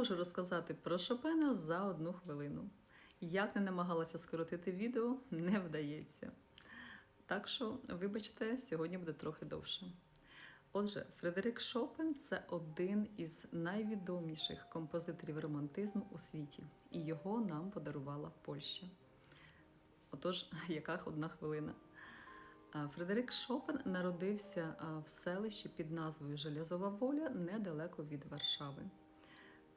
можу розказати про Шопена за одну хвилину. Як не намагалася скоротити відео, не вдається. Так що, вибачте, сьогодні буде трохи довше. Отже, Фредерик Шопен це один із найвідоміших композиторів романтизму у світі, і його нам подарувала Польща. Отож, яка одна хвилина. Фредерик Шопен народився в селищі під назвою Желязова Воля недалеко від Варшави.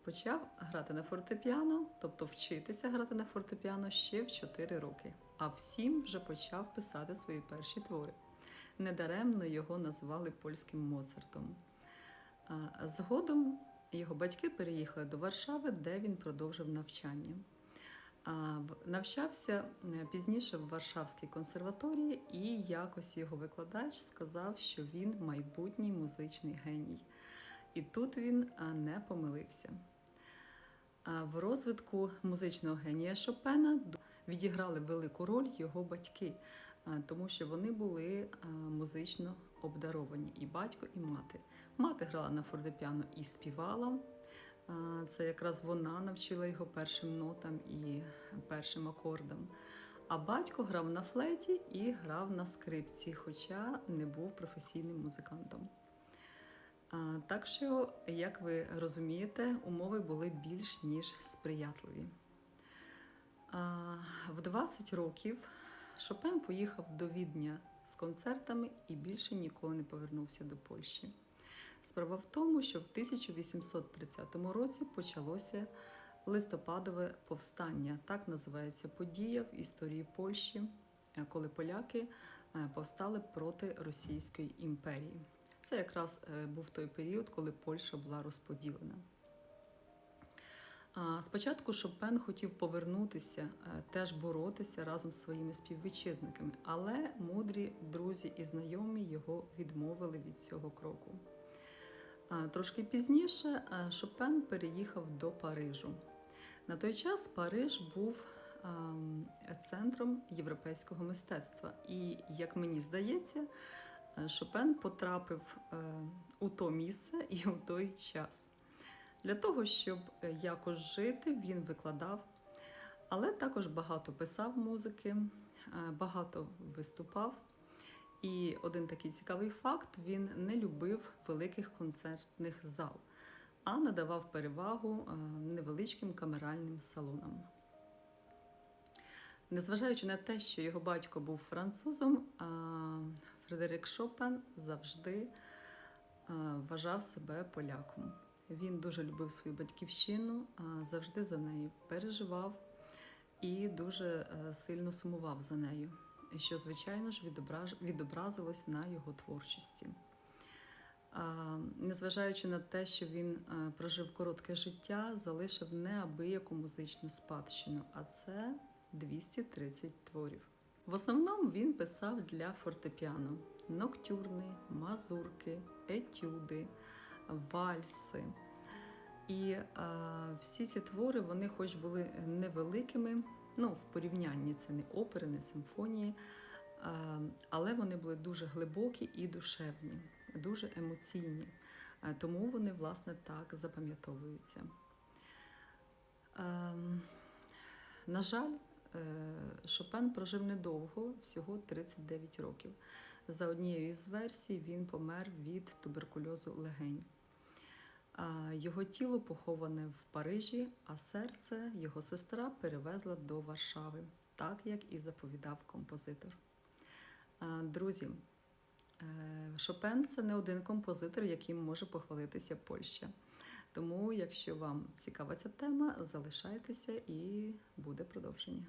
Почав грати на фортепіано, тобто вчитися грати на фортепіано ще в 4 роки, а в 7 вже почав писати свої перші твори. Недаремно його назвали польським Моцартом. Згодом його батьки переїхали до Варшави, де він продовжив навчання. Навчався е, пізніше в Варшавській консерваторії, і якось його викладач сказав, що він майбутній музичний геній. І тут він не помилився. В розвитку музичного генія Шопена відіграли велику роль його батьки, тому що вони були музично обдаровані і батько, і мати. Мати грала на фортепіано і співала. Це якраз вона навчила його першим нотам і першим акордам. А батько грав на флейті і грав на скрипці, хоча не був професійним музикантом. Так що, як ви розумієте, умови були більш ніж сприятливі. В 20 років Шопен поїхав до Відня з концертами і більше ніколи не повернувся до Польщі. Справа в тому, що в 1830 році почалося листопадове повстання. Так називається подія в історії Польщі, коли поляки е, повстали проти Російської імперії. Це якраз е, був той період, коли Польща була розподілена. Спочатку Шопен хотів повернутися, е, теж боротися разом з своїми співвітчизниками, але мудрі друзі і знайомі його відмовили від цього кроку. Трошки пізніше е, Шопен переїхав до Парижу. На той час Париж був ем, центром європейського мистецтва. І, як мені здається, Шопен потрапив е, у то місце і у той час. Для того, щоб е, якось жити, він викладав, але також багато писав музики, е, багато виступав. І один такий цікавий факт: він не любив великих концертних зал, а надавав перевагу е, невеличким камеральним салонам. Незважаючи на те, що його батько був французом, Фредерик Шопен завжди е, вважав себе поляком. Він дуже любив свою батьківщину, а завжди за нею переживав і дуже е, сильно сумував за нею, що, звичайно ж, відобразилось на його творчості. Незважаючи на те, що він е, прожив коротке життя, залишив неабияку музичну спадщину, а це 230 творів. В основному він писав для фортепіано ноктюрни, мазурки, етюди, вальси. І е, всі ці твори, вони хоч були невеликими, ну, в порівнянні це не опери, не симфонії, е, але вони були дуже глибокі і душевні, дуже емоційні. Е, тому вони, власне, так запам'ятовуються. Ем, на жаль, Шопен прожив недовго, всього 39 років. За однією з версій він помер від туберкульозу легень. Його тіло поховане в Парижі, а серце його сестра перевезла до Варшави, так як і заповідав композитор. Друзі, е, Шопен це не один композитор, яким може похвалитися Польща. Тому, якщо вам цікава ця тема, залишайтеся і буде продовження.